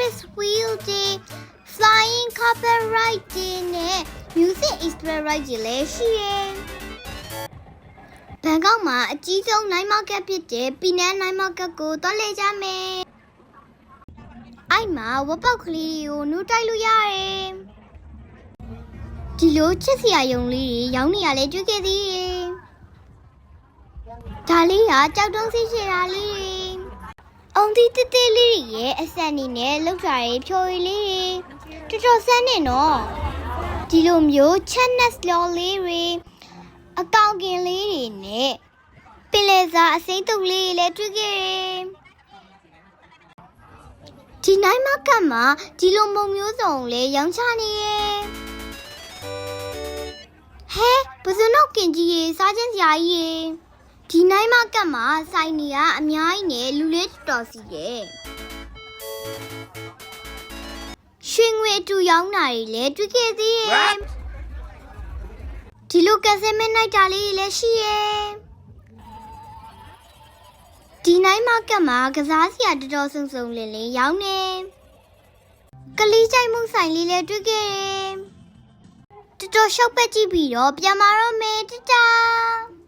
Ferris wheel တွေ flying carpet ride တွေနဲ့ music instrument ride တွေလည်းရှိတယ်ဘန်ကောက်မှာအကြီးဆုံး night market ဖြစ်တဲ့ပီနန် night market ကိုသွားလေကြမယ်အဲ့မှာဝက်ပေါက်ကလေးတွေကိုနူးတိုက်လို့ရတယ်ဒီလိုချစ်စရာယုံလေးတွေရောင်းနေရလဲတွေ့ခဲ့သေးတယ်ဒါလေးကကြောက်တုံးစိရှိတာလေးတွေ အုံသီးတစ်သေးလေးတွေရဲ့အစံနေနဲ့လောက်ကြရဖြိုရည်လေးတွေတော်တော်ဆန်းနေနော်ဒီလိုမျိုးချက်နက်လောလေးတွေအကောင်ကင်လေးတွေနဲ့ပင်လယ်စာအစိမ့်တုပ်လေးတွေလည်းတွေ့ခဲ့တယ်ဒီနိုင်မကတ်မှာဒီလိုမုံမျိုးစုံလည်းရောင်းချနေရဲ့ဟဲပဇွန်တော့ကင်ကြီးရေစားချင်းစရာကြီးရေ ဒီနိုင်မကတ်မှာစိုင်နေကအများကြီးနဲ့လူလေးတော်စီရဲ့ရွှေငွေအတူရောင်းတာတွေလည်းတွေ့ခဲ့သေးရဲ့ What? ဒီလိုကစမဲနိုင်တာလေးတွေလည်းရှိရဲ့ဒီနိုင်မကတ်မှာကစားစရာတော်တော်ဆုံဆုံလင်းလင်းရောင်းနေကလေးချိုင်မှုဆိုင်လေးလည်းတွေ့ခဲ့တယ်တော်တော်ရှောက်ပက်ကြည့်ပြီးတော့ပြန်มาတော့မယ်တတား